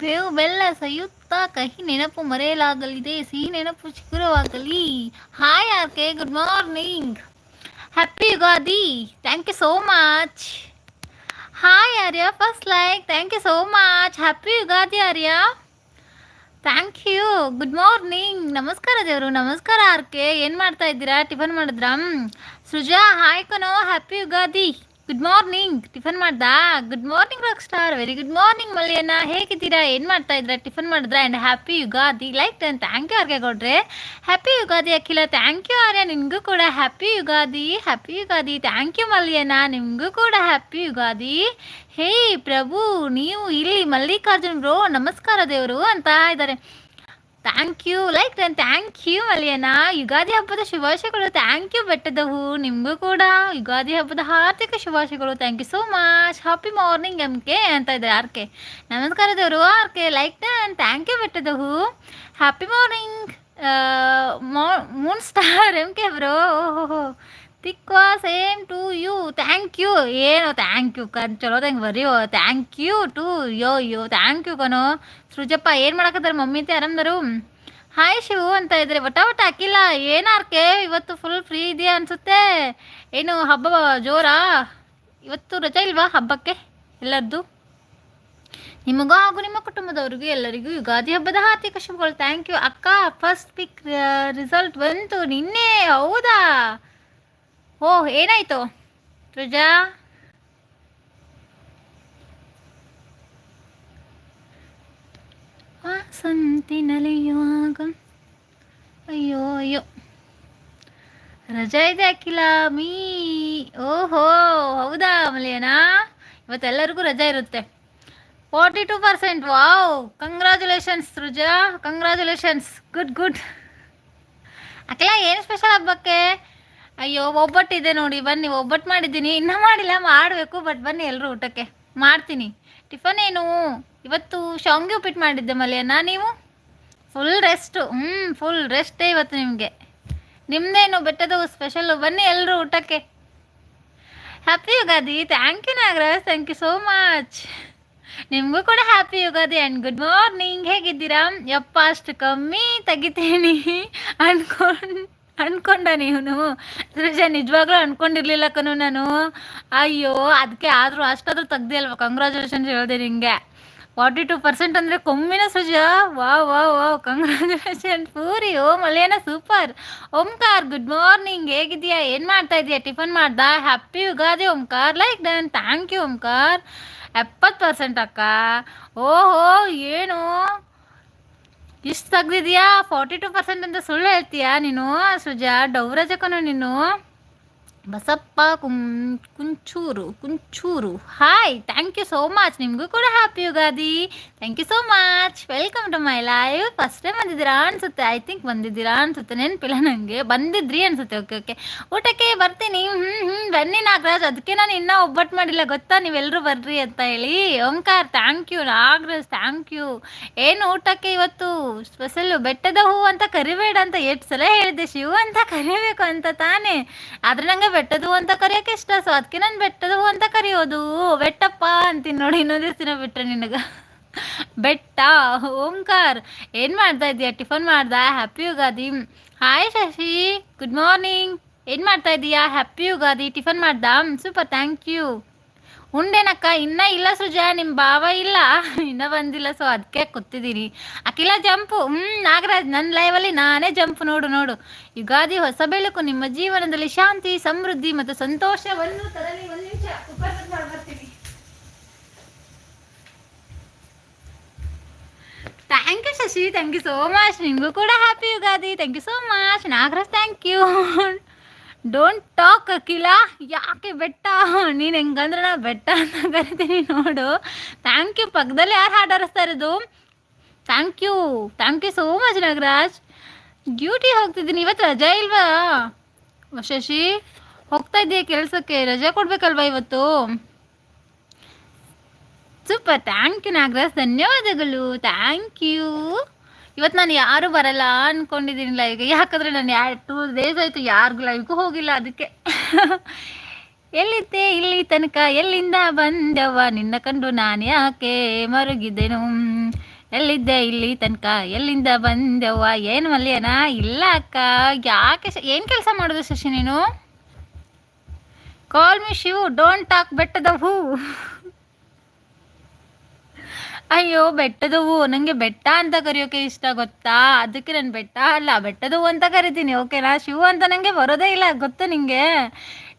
ಬೇವು ಬೆಲ್ಲ ಸಂಯುಕ್ತ ಕಹಿ ನೆನಪು ಮರೆಯಲಾಗಲಿದೆ, ಸಿಹಿ ನೆನಪು ಚಿಗುರವಾಗಲಿ. Hi R K good morning happy Ugadi thank you so much hi Arya first like thank you so much happy Ugadi Arya thank you good morning ನಮಸ್ಕಾರ ದೇವರು, ನಮಸ್ಕಾರ ಆರ್ ಕೆ ಏನು ಮಾಡ್ತಾ ಇದ್ದೀರಾ? ಟಿಫನ್ ಮಾಡಿದ್ರಾ? Sruja hi ಕನೋ happy Ugadi good morning tiffin ಮಾಡ್ದಾ? Good morning rock star very good morning Malliyanna ಹೇಗಿದ್ದೀರಾ? ಏನು ಮಾಡ್ತಾ ಇದ್ದೀರಾ? ಟಿಫನ್ ಮಾಡಿದ್ರಾ? And happy Ugadi. Like ten thank you ಅವ್ರಿಗೆ ಕೊಡ್ರೆ happy Ugadi, Akhila. Thank you Arya. ನಿಮಗೂ ಕೂಡ happy Ugadi. Happy Ugadi. Thank you Malliyanna ನಿಮಗೂ ಕೂಡ ಹ್ಯಾಪಿ ಯುಗಾದಿ. ಹೇ ಪ್ರಭು, ನೀವು ಇಲ್ಲಿ ಮಲ್ಲಿಕಾರ್ಜುನ್ ಬ್ರೋ ನಮಸ್ಕಾರ ದೇವರು ಅಂತ ಇದ್ದಾರೆ. ಥ್ಯಾಂಕ್ ಯು ಲೈಕ್ ನಾನು ಥ್ಯಾಂಕ್ ಯು ಮಲಿಯನ ಯುಗಾದಿ ಹಬ್ಬದ ಶುಭಾಶಯಗಳು. ಥ್ಯಾಂಕ್ ಯು ಬೆಟ್ಟದ ಹೂ ನಿಮಗೂ ಕೂಡ ಯುಗಾದಿ ಹಬ್ಬದ ಹಾರ್ದಿಕ ಶುಭಾಶಯಗಳು. Thank you so much happy morning M K ಅಂತ ಇದೆ ಆರ್ ಕೆ ನಮಸ್ಕಾರ ದೇವರು ಆರ್ ಕೆ ಲೈಕ್ ನಾನು ಥ್ಯಾಂಕ್ ಯು ಬೆಟ್ಟದ ಹೂ happy morning moon star M K bro ಓಹೋ ತಿಕ್ವಾ same to you thank you ಏನೋ ಥ್ಯಾಂಕ್ ಯು ಕನ್ ಚಲೋ ಬರೀಯೋ thank you to yo yo thank you ಕಣೋ ಸೃಜಪ್ಪ, ಏನು ಮಾಡಕತ್ತಾರೆ ಮಮ್ಮಿ ಅಂತ ಆರಾಮ್ದರು? ಹಾಯ್ ಶಿವು ಅಂತ ಇದ್ರೆ ಒಟ ಒಟ ಹಾಕಿಲ್ಲ ಏನಾರ್ಕೆ ಇವತ್ತು ಫುಲ್ ಫ್ರೀ ಇದೆಯಾ ಅನಿಸುತ್ತೆ. ಏನು ಹಬ್ಬ ಜೋರಾ? ಇವತ್ತು ರಜೆ ಇಲ್ವಾ ಹಬ್ಬಕ್ಕೆ ಎಲ್ಲರದ್ದು ನಿಮಗೂ ಹಾಗೂ ನಿಮ್ಮ ಕುಟುಂಬದವ್ರಿಗೂ ಎಲ್ಲರಿಗೂ ಯುಗಾದಿ ಹಬ್ಬದ ಹಾರ್ದಿಕ ಶುಭಗಳು ಥ್ಯಾಂಕ್ ಯು ಅಕ್ಕ ಫಸ್ಟ್ ಪಿಕ್ ರಿಸಲ್ಟ್ ಬಂತು ನಿನ್ನೆ, ಹೌದಾ? ಓಹ್, ಏನಾಯ್ತು? ರುಜಾ ವಾಸಂತಿ ನಲಿಯುವಾಗ. ಅಯ್ಯೋ ಅಯ್ಯೋ. ರಜಾ ಇದೆ ಅಖಿಲ, ಮೀ. ಓಹೋ, ಹೌದಾ, ಮಲಿಯನಾ? ಇವತ್ತೆಲ್ಲರಿಗೂ ರಜಾ ಇರುತ್ತೆ. Forty two percent wow. Congratulations Ruja congratulations good good Akhila, ಏನು ಸ್ಪೆಷಲ್ ಹಬ್ಬಕ್ಕೆ? ಅಯ್ಯೋ ಒಬ್ಬಟ್ಟಿದೆ ನೋಡಿ, ಬನ್ನಿ, ಒಬ್ಬಟ್ಟು ಮಾಡಿದ್ದೀನಿ. ಇನ್ನೂ ಮಾಡಿಲ್ಲ, ಮಾಡಬೇಕು ಬಟ್ ಬನ್ನಿ ಎಲ್ಲರೂ ಊಟಕ್ಕೆ. ಮಾಡ್ತೀನಿ. ಟಿಫನ್ ಏನು? ಇವತ್ತು ಶಾವ್ಗೆ ಉಪ್ಪಿಟ್ಟು ಮಾಡಿದ್ದೆ ಮಲೆಯನ್ನ ನೀವು? ಫುಲ್ ರೆಸ್ಟು ಹ್ಞೂ ಫುಲ್ ರೆಸ್ಟೇ ಇವತ್ತು ನಿಮಗೆ. ನಿಮ್ಮದೇನು ಬೆಟ್ಟದ ಸ್ಪೆಷಲ್ಲು ಬನ್ನಿ ಎಲ್ಲರೂ ಊಟಕ್ಕೆ. Happy Ugadi. Thank you Nagaraj thank you so much ನಿಮಗೂ ಕೂಡ happy Ugadi and good morning ಹೇಗಿದ್ದೀರಾ? ಯಪ್ಪ, ಅಷ್ಟು ಕಮ್ಮಿ ತೆಗಿತೀನಿ. ಅನ್ಕೊಂಡು, ಅನ್ಕೊಂಡ ನೀನು. ಸೃಜ, ನಿಜವಾಗ್ಲೂ ಅನ್ಕೊಂಡಿರ್ಲಿಲ್ಲ ಕಣು ನಾನು. ಅಯ್ಯೋ ಅದಕ್ಕೆ ಆದರೂ ಅಷ್ಟಾದರೂ ತೆಗ್ದೇ ಅಲ್ವಾ? ಕಂಗ್ರ್ಯಾಚುಲೇಷನ್ಸ್ ಹೇಳಿದೆ ನಿಂಗೆ. ಫಾರ್ಟಿ ಟು ಪರ್ಸೆಂಟ್ ಅಂದರೆ ಕೊಮ್ಮಿನ ಸುಜಾ. ವಾ ವಾ ವಾ ಕಂಗ್ರ್ಯಾಚುಲೇಷನ್ ಪೂರಿ. ಓ ಮಲೇನ ಸೂಪರ್. ಓಂಕಾರ್ ಗುಡ್ ಮಾರ್ನಿಂಗ್ ಹೇಗಿದೆಯಾ ಏನು ಮಾಡ್ತಾ ಇದೆಯಾ? Tiffin ಮಾಡ್ದಾ? Happy Ugadi, Omkar. Like done thank you Omkar. ಎಪ್ಪತ್ತು ಪರ್ಸೆಂಟ್ ಅಕ್ಕ. ಓಹೋ, ಏನು? ಇಷ್ಟು ತೆಗ್ದಿದ್ಯಾ? ಫಾರ್ಟಿ ಟು ಪರ್ಸೆಂಟ್ ಅಂತ ಸುಳ್ಳು ಹೇಳ್ತೀಯಾ ನೀನು, ಸುಜಾ? ಡೌರಜಕನು ನೀನು. ಬಸಪ್ಪ ಕುಂ, Kunchur Kunchur. Hi thank you so much ನಿಮಗೂ ಕೂಡ happy Ugadi. Thank you so much welcome to my live first time ಬಂದಿದ್ದೀರಾ ಅನ್ಸುತ್ತೆ. ಐ ಥಿಂಕ್ ಬಂದಿದ್ದೀರಾ ಅನ್ಸುತ್ತೆ. ನೆನಪಿಲ್ಲ ನನಗೆ ಬಂದಿದ್ರಿ ಅನ್ಸುತ್ತೆ. ಓಕೆ ಓಕೆ ಊಟಕ್ಕೆ ಬರ್ತೀನಿ. ಹ್ಞೂ ಹ್ಞೂ ಬನ್ನಿ ನಾಗರಾಜ್. ಅದಕ್ಕೆ ನಾನು ಇನ್ನೂ ಒಬ್ಬಟ್ಟು ಮಾಡಿಲ್ಲ. ಗೊತ್ತಾ? ನೀವೆಲ್ಲರೂ ಬರ್ರಿ ಅಂತ ಹೇಳಿ. Omkar thank you Nagaraj thank you ಏನು ಊಟಕ್ಕೆ ಇವತ್ತು? ಸ್ಪೆಷಲ್ಲು ಬೆಟ್ಟದ ಹೂ ಅಂತ ಕರಿಬೇಡ ಅಂತ ಎಷ್ಟು ಸಲ ಹೇಳಿದೆ ಶಿವು ಅಂತ ಕರಿಬೇಕು ಅಂತ ತಾನೇ. ಆದರೆ ನಂಗೆ ಬೆಟ್ಟದ ಅಂತ ಕರೆಯೋಕೆ ಇಷ್ಟ. ಸೊ ಅದಕ್ಕೆ ನಾನು ಬೆಟ್ಟದ ಹೂ ಅಂತ ಕರೆಯೋದು. ಬೆಟ್ಟಪ್ಪ ಅಂತೀನಿ ನೋಡಿ, ಇನ್ನೊಂದು ದಿನ ಬಿಟ್ರೆ ನಿನಗೆ. ಬೆಟ್ಟ, ಓಂಕಾರ್. ಏನು ಮಾಡ್ತಾ ಇದೀಯ? ಟಿಫನ್ ಮಾಡ್ದ? Happy Ugadi. Hi Shashi. Good morning ಏನು ಮಾಡ್ತಾ ಇದೀಯಾ? ಹ್ಯಾಪಿ ಯುಗಾದಿ. ಟಿಫನ್ ಮಾಡ್ದ? ಸೂಪರ್ ಥ್ಯಾಂಕ್ ಯು ಉಂಡೇನಕ್ಕ, ಇನ್ನ ಇಲ್ಲ ಸುಜ ನಿಮ್ಮ ಭಾವ ಇಲ್ಲ. ಇನ್ನ ಬಂದಿಲ್ಲ ಸೊ ಅದಕ್ಕೆ ಕೂತಿದ್ದೀನಿ ಅಖಿಲ ಜಂಪು, ಹ್ಮ್, ನಾಗರಾಜ್ ನನ್ನ ಲೈವಲ್ಲಿ ನಾನೇ ಜಂಪ್, ನೋಡು ನೋಡು. ಯುಗಾದಿ ಹೊಸ ಬೆಳಕು, ನಿಮ್ಮ ಜೀವನದಲ್ಲಿ ಶಾಂತಿ, ಸಮೃದ್ಧಿ ಮತ್ತು ಸಂತೋಷವನ್ನು ತರಲಿ thank you Shashi. Thank you so much ನಿಮಗೂ ಕೂಡ happy Ugadi. Thank you so much Nagaraj thank you don't talk Akila ಯಾಕೆ ಬೆಟ್ಟ? ನೀನು ಹೆಂಗಂದ್ರೆ ನಾ ಬೆಟ್ಟ ಅಂತ ಕರಿತೀನಿ ನೋಡು. ಥ್ಯಾಂಕ್ ಯು ಪಕ್ಕದಲ್ಲಿ ಯಾರು ಹಾಡು ಹರಿಸ್ತಾ ಇರೋದು? Thank you thank you so much Nagaraj. Duty ಹೋಗ್ತಿದ್ದೀನಿ. ಇವತ್ತು ರಜೆ ಇಲ್ವಾ? ಶಶಿ, ಹೋಗ್ತಾ ಇದ್ದೀಯ ಕೆಲಸಕ್ಕೆ? ರಜೆ ಕೊಡ್ಬೇಕಲ್ವಾ ಇವತ್ತು? Super thank you Nagaraj. ಧನ್ಯವಾದಗಳು. ಥ್ಯಾಂಕ್ ಯು ಇವತ್ತು ನಾನು ಯಾರು ಬರಲ್ಲ ಅನ್ಕೊಂಡಿದ್ದೀನಿ ಲೈವ್ಗೆ ಯಾಕಂದ್ರೆ ನಾನು ಯಾ ಟೂ ಡೇಸ್ ಆಯಿತು ಯಾರಿಗೂ ಲೈವ್ಗೂ ಹೋಗಿಲ್ಲ ಅದಕ್ಕೆ. ಎಲ್ಲಿದ್ದೆ? ಇಲ್ಲಿ ತನಕ ಎಲ್ಲಿಂದ ಬಂದವ? ನಿನ್ನ ಕಂಡು ನಾನು ಯಾಕೆ ಮರುಗಿದ್ದೆನು ಎಲ್ಲಿದ್ದೆ? ಇಲ್ಲಿ ತನಕ ಎಲ್ಲಿಂದ ಬಂದವ? ಏನು ಮಲ್ಯನ? ಇಲ್ಲ ಅಕ್ಕ. ಯಾಕೆ ಏನು ಕೆಲಸ ಮಾಡೋದು ಶಶಿ ನೀನು? Call me Shivu. Don't talk ಬೆಟ್ಟದ ಹೂ. ಅಯ್ಯೋ, ಬೆಟ್ಟದ ಹೂ. ನನಗೆ ಬೆಟ್ಟ ಅಂತ ಕರೆಯೋಕೆ ಇಷ್ಟ ಗೊತ್ತಾ? ಅದಕ್ಕೆ ನಾನು ಬೆಟ್ಟ ಅಲ್ಲ, ಬೆಟ್ಟದ ಹೂ ಅಂತ ಕರಿತೀನಿ. ಓಕೆನಾ ಶಿವು ಅಂತ ನನಗೆ ಬರೋದೇ ಇಲ್ಲ. ಗೊತ್ತು ನಿಮಗೆ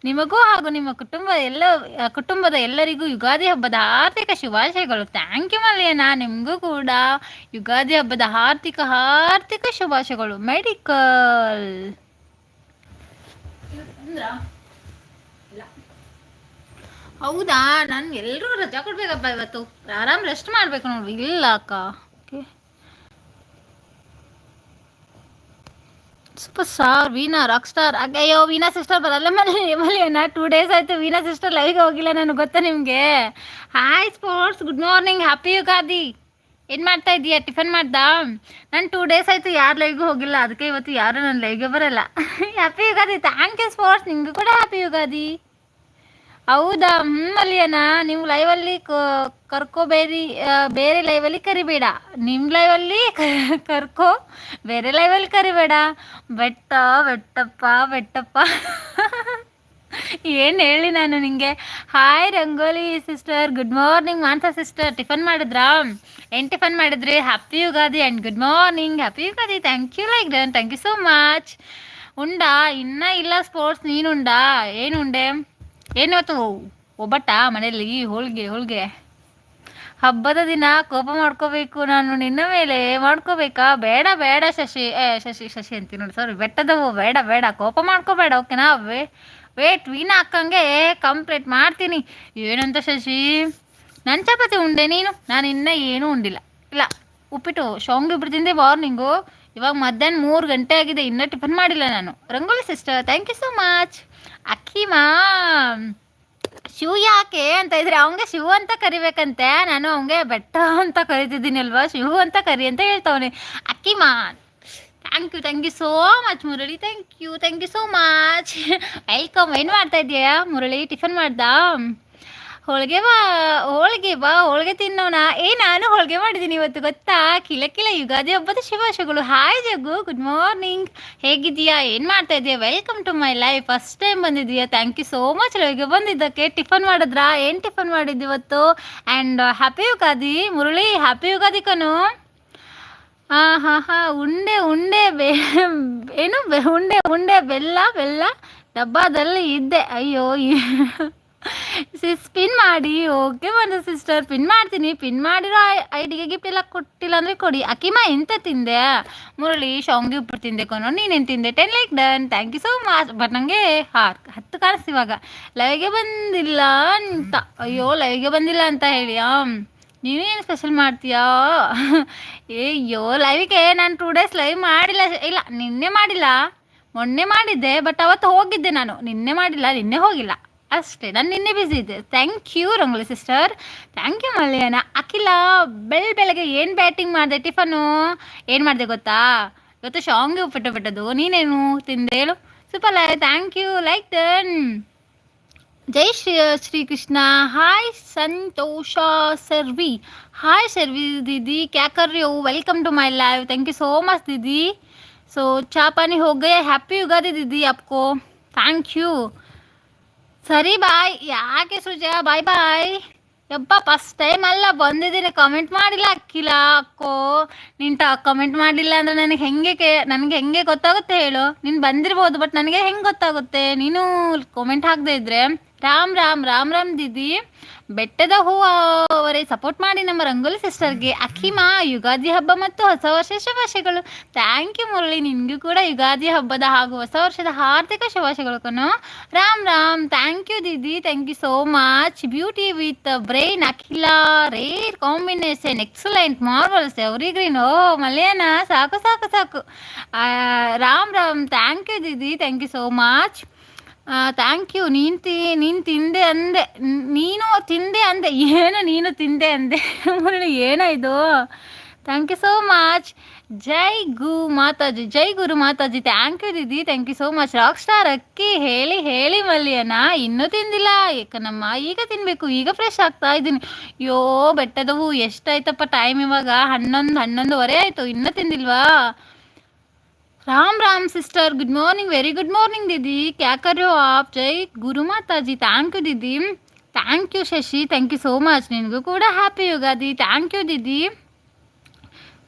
ನಿಮಗೂ ಹಾಗೂ ನಿಮ್ಮ ಕುಟುಂಬ ಎಲ್ಲ, ಕುಟುಂಬದ ಎಲ್ಲರಿಗೂ ಯುಗಾದಿ ಹಬ್ಬದ ಆರ್ಥಿಕ ಶುಭಾಶಯಗಳು. ಥ್ಯಾಂಕ್ ಯು ಮಲ್ಲೇನಾ ನಿಮಗೂ ಕೂಡ ಯುಗಾದಿ ಹಬ್ಬದ ಆರ್ಥಿಕ ಆರ್ಥಿಕ ಶುಭಾಶಯಗಳು. ಮೆಡಿಕಲ್ ಹೌದಾ? ನಾನು ಎಲ್ಲರೂ ರಜಾ ಕೊಡ್ಬೇಕಪ್ಪ ಇವತ್ತು. ಆರಾಮ್ ರೆಸ್ಟ್ ಮಾಡ್ಬೇಕು ನೋಡು. ಇಲ್ಲ ಅಕ್ಕ. Okay. Super star Veena rock star ಅಯ್ಯೋ, ವೀನಾ ಸಿಸ್ಟರ್ ಬರಲ್ಲ ಮನೆ. ನಾ ಟೂ ಡೇಸ್ ಆಯ್ತು. ವೀನಾ ಸಿಸ್ಟರ್ ಲೈವ್ಗೆ ಹೋಗಿಲ್ಲ ನಾನು. ಗೊತ್ತಾ ನಿಮಗೆ? Hi sports good morning happy Ugadi ಏನ್ ಮಾಡ್ತಾ ಇದೀಯಾ? ಟಿಫನ್ ಮಾಡ್ದಾ? ನಾನು ಟೂ ಡೇಸ್ ಆಯ್ತು ಯಾರು ಲೈವ್ಗೆ ಹೋಗಿಲ್ಲ. ಅದಕ್ಕೆ ಇವತ್ತು ಯಾರು ನನ್ನ ಲೈವ್ಗೆ ಬರಲ್ಲ. Happy Ugadi thank you sports ನಿಮಗೂ ಕೂಡ ಹ್ಯಾಪಿ ಯುಗಾದಿ ಹೌದಾ? ಹ್ಞೂ ಅಲ್ಲಿಯನ ನೀವು ಲೈವಲ್ಲಿ ಕರ್ಕೋಬೇರಿ ಬೇರೆ ಲೈವಲ್ಲಿ ಕರಿಬೇಡ. ನಿಮ್ಮ ಲೈವಲ್ಲಿ ಕರ್ಕೋ ಬೇರೆ ಲೈವಲ್ಲಿ ಕರಿಬೇಡ. ಬೆಟ್ಟ, ಬೆಟ್ಟಪ್ಪ ಬೆಟ್ಟಪ್ಪ. ಏನು ಹೇಳಿ ನಾನು ನಿಮಗೆ hi Rangoli sister good morning Mansa sister tiffin ಮಾಡಿದ್ರಾ? ಏನು ಟಿಫನ್ ಮಾಡಿದ್ರಿ? Happy Ugadi and good morning happy Ugadi thank you like done thank you so much ಉಂಡಾ? ಇನ್ನೂ ಇಲ್ಲ ಸ್ಪೋರ್ಟ್ಸ್ ನೀನು ಉಂಡಾ? ಏನು ಉಂಡೆ? ಏನಿವತ್ತು ಒಬ್ಬಟ್ಟ ಮನೆಯಲ್ಲಿ ಹೋಳಿಗೆ ಹೋಳಿಗೆ. ಹಬ್ಬದ ದಿನ ಕೋಪ ಮಾಡ್ಕೋಬೇಕು ನಾನು, ನಿನ್ನ ಮೇಲೆ ಮಾಡ್ಕೋಬೇಕಾ? ಬೇಡ ಬೇಡ ಶಶಿ, ಏ, ಶಶಿ ಶಶಿ ಅಂತೀನಿ ನೋಡಿ ಸಾರಿ ಬೆಟ್ಟದವು, ಬೇಡ ಬೇಡ. ಕೋಪ ಮಾಡ್ಕೋಬೇಡ, ಓಕೆನಾ? ವೇ ವೇಟ್ ವೀನ ಹಾಕಂಗೆ ಕಂಪ್ಲೀಟ್ ಮಾಡ್ತೀನಿ. ಏನಂತ ಶಶಿ? ನನ್ನ ಚಪಾತಿ ಉಂಡೆ ನೀನು? ನಾನು ಇನ್ನೂ ಏನೂ ಉಂಡಿಲ್ಲ. ಇಲ್ಲ, ಉಪ್ಪಿಟ್ಟು, ಶಾಂಗ್ ಇಬ್ಬರು ತಿಂದೆ ಮಾರ್ನಿಂಗು ಇವಾಗ ಮಧ್ಯಾಹ್ನ ಮೂರು ಗಂಟೆ ಆಗಿದೆ, ಇನ್ನೂ ಟಿಫನ್ ಮಾಡಿಲ್ಲ ನಾನು. Rangoli sister thank you so much Akki ಮಾ ಶಿವ ಯಾಕೆ ಅಂತ ಇದ್ರೆ, ಅವಂಗೆ ಶಿವ ಅಂತ ಕರಿಬೇಕಂತೆ. ನಾನು ಅವಂಗೆ ಬೆಟ್ಟ ಅಂತ ಕರಿತಿದ್ದೀನಿ ಅಲ್ವಾ? ಶಿವ ಅಂತ ಕರಿ ಅಂತ ಹೇಳ್ತಾವ್ನೆ. ಅಕ್ಕಿ ಮಾ thank you thank you so much Murali. Thank you thank you so much welcome ಏನು ಮಾಡ್ತಾ ಇದೆಯಾ ಮುರಳಿ? ಟಿಫನ್ ಮಾಡ್ದಾ? ಹೋಳಿಗೆ ಬಾ ಹೋಳಿಗೆ ಬಾ, ಹೋಳಿಗೆ ತಿನ್ನೋಣ. ಏ, ನಾನು ಹೋಳಿಗೆ ಮಾಡಿದ್ದೀನಿ ಇವತ್ತು, ಗೊತ್ತಾ? ಕಿಲ ಕಿಲ ಯುಗಾದಿ ಹಬ್ಬದ ಶುಭಾಶಯಗಳು. ಹಾಯ್ ಜಗ್ಗು. ಗುಡ್ ಮಾರ್ನಿಂಗ್ ಹೇಗಿದ್ದೀಯಾ? ಏನು ಮಾಡ್ತಾ ಇದೆಯಾ? Welcome to my life first time ಬಂದಿದ್ದೀಯಾ? Thank you so much ಹೋಳಿಗೆ ಬಂದಿದ್ದಕ್ಕೆ ಟಿಫನ್ ಮಾಡಿದ್ರಾ? ಏನು ಟಿಫನ್ ಮಾಡಿದ್ದು ಇವತ್ತು? And happy Ugadi, Murali. Happy Ugadi Kanu ಹಾಂ ಹಾಂ ಹಾಂ ಉಂಡೆ ಉಂಡೆ ಏನು ಬೆ, ಉಂಡೆ ಉಂಡೆ, ಬೆಲ್ಲ ಬೆಲ್ಲ ಡಬ್ಬದಲ್ಲಿ ಇದ್ದೆ. ಅಯ್ಯೋ ಸ್ಪಿನ್ ಮಾಡಿ. ಓಕೆ ಬಂದ ಸಿಸ್ಟರ್ ಪಿನ್ ಮಾಡ್ತೀನಿ. ಪಿನ್ ಮಾಡಿರೋ ಐಡಿಗೆ ಗಿಫ್ಟ್ ಎಲ್ಲ ಕೊಟ್ಟಿಲ್ಲ ಅಂದರೆ ಕೊಡಿ. ಅಕಿಮಾ ಎಂತ ತಿಂದೆ? ಮುರಳಿ ಶಾಂಗಿ ಉಪ್ಪು ತಿಂದೆ ಕೊನೋ ನೀನೇನು ತಿಂದೆ? Ten like done thank you so much but ನನಗೆ ಹಾರ್, ಹತ್ತು ಕಾಣಿಸ್ತಿವಾಗ ಲೈವ್ಗೆ ಬಂದಿಲ್ಲ ಅಂತ. ಅಯ್ಯೋ ಲೈವ್ಗೆ ಬಂದಿಲ್ಲ ಅಂತ ಹೇಳಿ ನೀನು ಏನು ಸ್ಪೆಷಲ್ ಮಾಡ್ತೀಯಾ? ಅಯ್ಯೋ ಲೈವಿಗೆ ನಾನು ಟೂ ಡೇಸ್ ಲೈವ್ ಮಾಡಿಲ್ಲ. ಇಲ್ಲ, ನಿನ್ನೆ ಮಾಡಿಲ್ಲ. ಮೊನ್ನೆ ಮಾಡಿದ್ದೆ ಬಟ್ ಅವತ್ತು ಹೋಗಿದ್ದೆ ನಾನು. ನಿನ್ನೆ ಮಾಡಿಲ್ಲ, ನಿನ್ನೆ ಹೋಗಿಲ್ಲ. ಅಷ್ಟೇ. ನಾನು ನಿನ್ನೆ ಬ್ಯುಸಿ ಇದ್ದೆ. Thank you Rangoli sister thank you Malliyana Akhila, ಬೆಳ್ ಬೆಳಗ್ಗೆ ಏನು ಬ್ಯಾಟಿಂಗ್ ಮಾಡಿದೆ, ಟಿಫನು? ಏನು ಮಾಡಿದೆ ಗೊತ್ತಾ? ಇವತ್ತು ಶಾಂಗ್ ಪಟ್ಟು ಪಟ್ಟದ್ದು. ನೀನೇನು? ತಿಂದೆ ಹೇಳು. Super like thank you like done Jai Shri Krishna. Hi Santosha Sarvi. Hi Sarvi Didi. ಕ್ಯಾ ಕರ್ welcome to my live thank you so much Didi. ಸೊ ಚಾ ಪಾನಿ ಹೋಗಿ ಹ್ಯಾಪಿ ಯುಗಾದಿ ದೀದಿ ಅಪ್ಕೋ. ಥ್ಯಾಂಕ್ ಯು ಸರಿ, ಬಾಯ್. ಯಾಕೆ ಸುಜಾ? ಬಾಯ್ ಬಾಯ್. ಯಪ್ಪ ಫಸ್ಟ್ ಟೈಮ್ ಅಲ್ಲ ಬಂದಿದ್ದೀನಿ ಕಮೆಂಟ್ ಮಾಡಿಲ್ಲ ಅಕ್ಕಿಲ್ಲ ಅಕ್ಕೋ ನಿಂತ ಟ ಕಮೆಂಟ್ ಮಾಡಿಲ್ಲ ಅಂದರೆ ನನಗೆ ಹೆಂಗೆ ಕೇ, ನನಗೆ ಹೆಂಗೆ ಗೊತ್ತಾಗುತ್ತೆ ಹೇಳು. ನೀನು ಬಂದಿರ್ಬೋದು ಬಟ್ ನನಗೆ ಹೆಂಗೆ ಗೊತ್ತಾಗುತ್ತೆ? ನೀನು ಕಮೆಂಟ್ ಹಾಕದೇ ಇದ್ರೆ. ರಾಮ್ ರಾಮ್ ರಾಮ್ ರಾಮ್ ದೀದಿ. ಬೆಟ್ಟದ ಹೂ ಅವರೇ ಸಪೋರ್ಟ್ ಮಾಡಿ ನಮ್ಮ ರಂಗೋಲಿ ಸಿಸ್ಟರ್ಗೆ ಅಖಿಮಾ, ಯುಗಾದಿ ಹಬ್ಬ ಮತ್ತು ಹೊಸ ವರ್ಷ ಶುಭಾಶಯಗಳು. ಥ್ಯಾಂಕ್ ಯು ಮುರಳಿ, ನಿನಗೂ ಕೂಡ ಯುಗಾದಿ ಹಬ್ಬದ ಹಾಗೂ ಹೊಸ ವರ್ಷದ ಹಾರ್ದಿಕ ಶುಭಾಶಯಗಳು ಕಣೋ. Ram Ram thank you Didi thank you so much beauty with brain Akhila rare combination excellent marvels every green ಓ, ಮಲಯಾನ, ಸಾಕು ಸಾಕು ಸಾಕು. Ram Ram thank you Didi thank you so much thank you ನೀನು ತಿ, ನೀನು ತಿಂದೆ ಅಂದೆ. ನೀನು ತಿಂದೆ ಅಂದೆ. ಏನು ನೀನು ತಿಂದೆ ಅಂದೆ? ಏನೋ ಇದು? Thank you so much Jai ಗು ಮಾತಾಜಿ, ಜೈ ಗುರು Mataji. Thank you Didi thank you so much rock star Akki, ಹೇಳಿ ಹೇಳಿ ಮಲ್ಲಿಯನ ಇನ್ನೂ ತಿಂದಿಲ್ಲ. ಏಕನಮ್ಮ ಈಗ ತಿನ್ನಬೇಕು ಈಗ ಫ್ರೆಶ್ ಆಗ್ತಾ ಇದ್ದೀನಿ. ಅಯ್ಯೋ, ಬೆಟ್ಟದವು ಎಷ್ಟಾಯ್ತಪ್ಪ ಟೈಮ್ ಇವಾಗ. ಹನ್ನೊಂದು, ಹನ್ನೊಂದುವರೆ ಆಯಿತು. ಇನ್ನೂ ತಿಂದಿಲ್ವಾ? Ram Ram sister good morning very good morning दीदी क्या कर रहे हो आप जय गुरु माता जी thank you Didi thank you Shashi thank you so much ನಿನಗೂ ಕೂಡ ಹ್ಯಾಪಿ ಯುಗಾದಿ ಥ್ಯಾಂಕ್ ಯು ದೀದಿ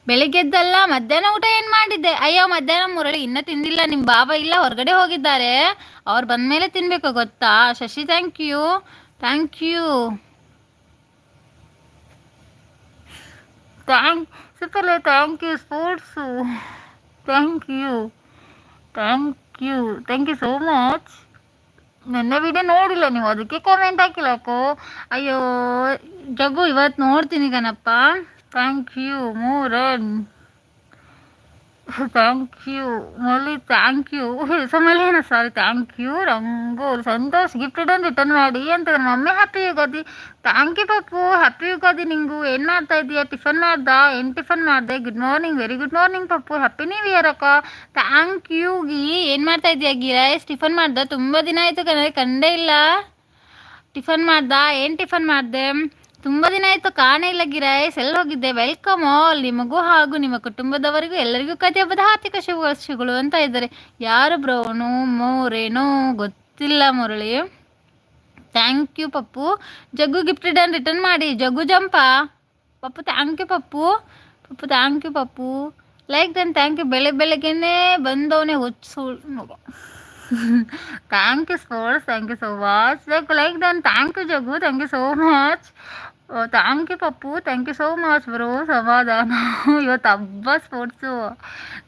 ಬೆಳಿಗ್ಗೆದ್ದಲ್ಲ ಮಧ್ಯಾಹ್ನ ಊಟ ಏನು ಮಾಡಿದ್ದೆ ಅಯ್ಯೋ ಮಧ್ಯಾಹ್ನ ಮುರಳಿ ಇನ್ನೂ ತಿಂದಿಲ್ಲ ನಿಮ್ಮ ಬಾಬಾ ಇಲ್ಲ ಹೊರಗಡೆ ಹೋಗಿದ್ದಾರೆ ಅವ್ರು ಬಂದಮೇಲೆ ತಿನ್ನಬೇಕು ಗೊತ್ತಾ Shashi thank you thank you thank ಸೂಪರ್ಲೆ thank you sports thank you thank you thank you so much ನನ್ನ ವಿಡಿಯೋ ನೋಡಿಲ್ಲ ನೀವು, ಅದಕ್ಕೆ ಕಾಮೆಂಟ್ ಹಾಕಿಲ್ಲ ಯಾಕೋ ಅಯ್ಯೋ, ಜಗ್ಗು ಇವತ್ತು ನೋಡ್ತೀನಿ ಕಣಪ್ಪ. Thank you ಮೂರನ್. Thank you Malli thank you ಸಮಲೇನ sorry thank you Rangu Santosh gift ಒಂದು ರಿಟರ್ನ್ ಮಾಡಿ ಅಂತ mummy happy Ugadi. Thank you Pappu. Happy Ugadi ನಿಂಗು. ಏನು ಮಾಡ್ತಾ ಇದೀಯ? ಟಿಫನ್ ಮಾಡ್ದ? ಏನು ಟಿಫನ್ ಮಾಡಿದೆ? Good morning very good morning Pappu. Happy new year ಅಕ್ಕ. ಥ್ಯಾಂಕ್ ಯು ಗಿ. ಏನು ಮಾಡ್ತಾ ಇದೀಯ ಗಿರೈಸ್ ಟಿಫನ್ ಮಾಡ್ದ. ತುಂಬ ದಿನ ಆಯಿತು ಕಣ. ಕಂಡೇ ಇಲ್ಲ. ಟಿಫನ್ ಮಾಡ್ದ? ಏನು ಟಿಫನ್ ಮಾಡಿದೆ? ತುಂಬ ದಿನ ಆಯಿತು ಕಾಣೇ ಇಲ್ಲ ಗಿರೈಸ್ ಎಲ್ಲಿ ಹೋಗಿದ್ದೆ. ವೆಲ್ಕಮ್ ಆಲ್ ನಿಮಗೂ ಹಾಗೂ ನಿಮ್ಮ ಕುಟುಂಬದವರಿಗೂ ಎಲ್ಲರಿಗೂ ಕಥೆ ಹಬ್ಬದ ಆರ್ಥಿಕ ಶುಭಾಶಯಗಳು ಅಂತ ಇದ್ದಾರೆ. ಯಾರು ಬ್ರೋನು ಮೋರೇನೋ? ಗೊತ್ತಿಲ್ಲ Murali. Thank you Pappu. Jaggu gift return return ಮಾಡಿ. Jaggu ಜಂಪ. Pappu thank you Pappu. Pappu thank you Pappu. Like done thank you ಬೆಳೆ ಬೆಳಗ್ಗೆನೇ ಬಂದವನೇ ಹುಚ್ಚು. Thank you so thank you so much like like done thank you Jaggu thank you so much thank you Pappu thank you so much bro ಸಮಾಧಾನ ಇವತ್ತು ಹಬ್ಬ sports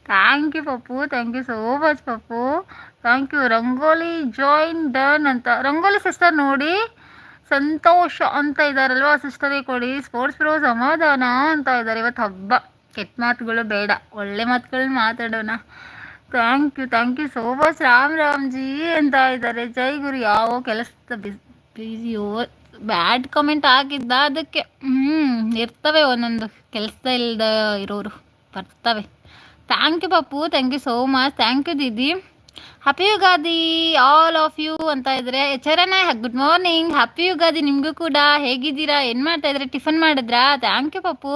thank you Pappu thank you so much Pappu thank you Rangoli join done ಅಂತ. Rangoli sister ನೋಡಿ, ಸಂತೋಷ ಅಂತ ಇದ್ದಾರಲ್ವಾ ಸಿಸ್ಟರಿಗೆ ಕೊಡಿ. Sports bro ಸಮಾಧಾನ ಅಂತ ಇದ್ದಾರೆ ಇವತ್ತು ಹಬ್ಬ. ಕೆಟ್ಟ ಮಾತುಗಳು ಬೇಡ. ಒಳ್ಳೆ ಮಾತುಗಳನ್ನ ಮಾತಾಡೋಣ. Thank you thank you so much Ram Ram ji ಅಂತ ಇದ್ದಾರೆ ಜೈ ಗುರು. ಯಾವ ಕೆಲಸದ ಬಿಸಿಯೋ ಬ್ಯಾಡ್ ಕಮೆಂಟ್ ಆಗಿದ್ದ, ಅದಕ್ಕೆ ಹ್ಞೂ ಇರ್ತವೆ ಒಂದೊಂದು ಕೆಲಸ ಇಲ್ಲದ ಇರೋರು, ಬರ್ತವೆ. Thank you Pappu thank you so much thank you Didi. Happy Ugadi all of you ಅಂತ ಇದ್ರೆ ಎಚ್ಚರನ ಗುಡ್ ಮಾರ್ನಿಂಗ್ ಹ್ಯಾಪಿ ಯುಗಾದಿ ನಿಮಗೂ ಕೂಡ, ಹೇಗಿದ್ದೀರಾ, ಏನು ಮಾಡ್ತಾ ಇದ್ರೆ, ಟಿಫನ್ ಮಾಡಿದ್ರಾ? Thank you Pappu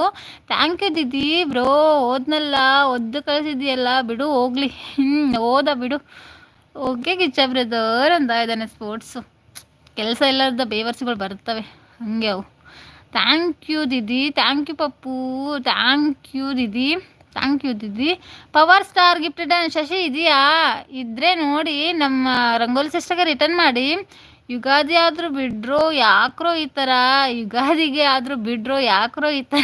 thank you Didi bro ಓದ್ನಲ್ಲ ಒದ್ದು ಕಳಿಸಿದ್ಯಲ್ಲ, ಬಿಡು, ಹೋಗ್ಲಿ ಹ್ಞೂ ಓದ ಬಿಡು. ಓಕೆ ಗಿಚ್ಚ ಬ್ರದರ್ ಅಂತ ಇದ್ದಾನೆ ಸ್ಪೋರ್ಟ್ಸು ಕೆಲಸ ಇಲ್ಲದ ಬೇವರ್ಸ್ಗಳು ಬರ್ತವೆ. ಹಂಗೆ ಅವು. Thank you DD. Thank you Pappu. Thank you DD. Thank you ದಿದಿ. ಪವರ್ ಸ್ಟಾರ್ ಗಿಫ್ಟ್ ಶಶಿ ಇದೆಯಾ? ಇದ್ದರೆ ನೋಡಿ ನಮ್ಮ ರಂಗೋಲಿ ಸಿಸ್ಟರ್ಗೆ ರಿಟರ್ನ್ ಮಾಡಿ. ಯುಗಾದಿ ಆದರೂ ಬಿಡ್ರೋ ಯಾಕ್ರೋ ಈ ಥರ ಯುಗಾದಿಗೆ ಆದರೂ ಬಿಡ್ರೋ ಯಾಕ್ರೋ ಈ ಥರ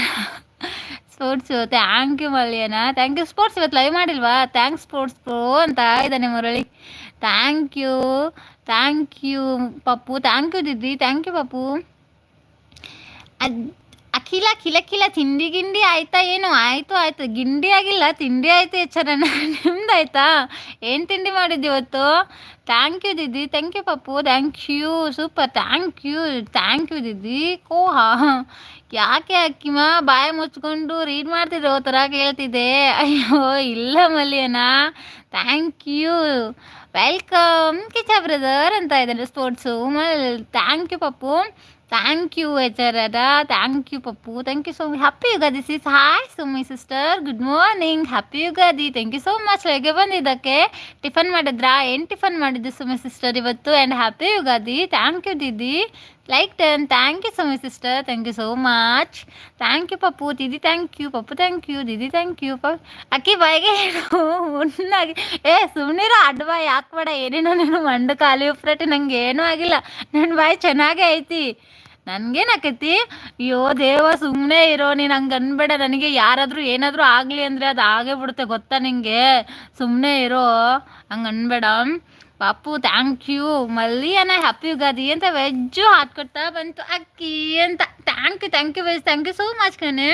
ಸ್ಪೋರ್ಟ್ಸು ಥ್ಯಾಂಕ್ ಯು ಮಲ್ಯನ ಥ್ಯಾಂಕ್ ಯು ಸ್ಪೋರ್ಟ್ಸ್ ಇವತ್ತು ಲೈವ್ ಮಾಡಿಲ್ವಾ? ಥ್ಯಾಂಕ್ಸ್ ಸ್ಪೋರ್ಟ್ಸ್ ಪ್ರೋ ಅಂತ. ಇದ್ದಾನೆ Murali thank you thank you Pappu thank you ದಿದ್ದಿ thank you Pappu ಅದ್ ಅಖಿಲ, ಕಿಲ ಕಿಲ, ತಿಂಡಿ, ಗಿಂಡಿ ಆಯ್ತಾ ಏನು? ಆಯಿತು ಆಯಿತು. ಗಿಂಡಿ ಆಗಿಲ್ಲ, ತಿಂಡಿ ಆಯಿತು ನಿಮ್ದು ಆಯ್ತಾ ಏನು ತಿಂಡಿ ಮಾಡಿದ್ದು ಇವತ್ತು? Thank you ದಿದ್ದಿ thank you Pappu thank you super thank you thank you ದಿದ್ದಿ ಕೋಹಾ ಯಾಕೆ ಅಕ್ಕಿಮ? ಬಾಯ ಮುಚ್ಕೊಂಡು ರೀಡ್ ಮಾಡ್ತಿದ್ರು ಥರ ಕೇಳ್ತಿದ್ದೆ ಅಯ್ಯೋ, ಇಲ್ಲ ಮಲ್ಲಿಯನ thank you welcome Kicha brother ಅಂತ ಇದ್ದಾರೆ sports thank you Pappu. Thank you ಎಚರದ thank you Pappu. Thank you so much happy Ugadi sis hi Summi sister good morning happy Ugadi thank you so much ಹೇಗೆ ಬಂದಿದ್ದಕ್ಕೆ tiffin ಮಾಡಿದ್ರಾ? ಏನು tiffin ಮಾಡಿದ್ದು Summi sister ಇವತ್ತು? And happy Ugadi thank you Didi like ten thank you so much sister thank you so much thank you Pappu DD thank you Pappu thank you DD thank you ಪ ಅಕ್ಕಿ ಬಾಯಿಗೆ ಹುಣ್ಣಾಗಿ ಏ ಸುಮ್ಮನಿರೋ ಅಡ್ವ ಯಾಕೆ ಬೇಡ? ಏನೇನೋ ನೀನು ಮಂಡು ಖಾಲಿ ಉಪ್ರಟ್ಟಿ ನಂಗೆ ಏನೂ ಆಗಿಲ್ಲ. ನನ್ನ ಬಾಯಿ ಚೆನ್ನಾಗೇ ಐತಿ. ನನಗೇನಾಕೈತಿ? ಅಯ್ಯೋ, ದೇವ ಸುಮ್ಮನೆ ಇರೋ. ನೀನು ಹಂಗೆ ಅನ್ಬೇಡ. ನನಗೆ ಯಾರಾದರೂ ಏನಾದರೂ ಆಗಲಿ ಅಂದರೆ ಅದು ಆಗೇ ಬಿಡುತ್ತೆ. ಗೊತ್ತಾ ನಿನಗೆ ಸುಮ್ಮನೆ ಇರೋ. ಹಂಗೆ ಅನ್ಬೇಡ. ಪಾಪು ಥ್ಯಾಂಕ್ ಯು ಮಲ್ಲಿ ಅನ್ನ ಹ್ಯಾಪಿ ಯುಗಾದಿ ಅಂತ ವೆಜ್ಜು ಹಾಕ್ಕೊಡ್ತಾ ಬಂತು. ಅಕ್ಕಿ ಅಂತ. Thank you thank you veg thank you so much ಕಣೆ.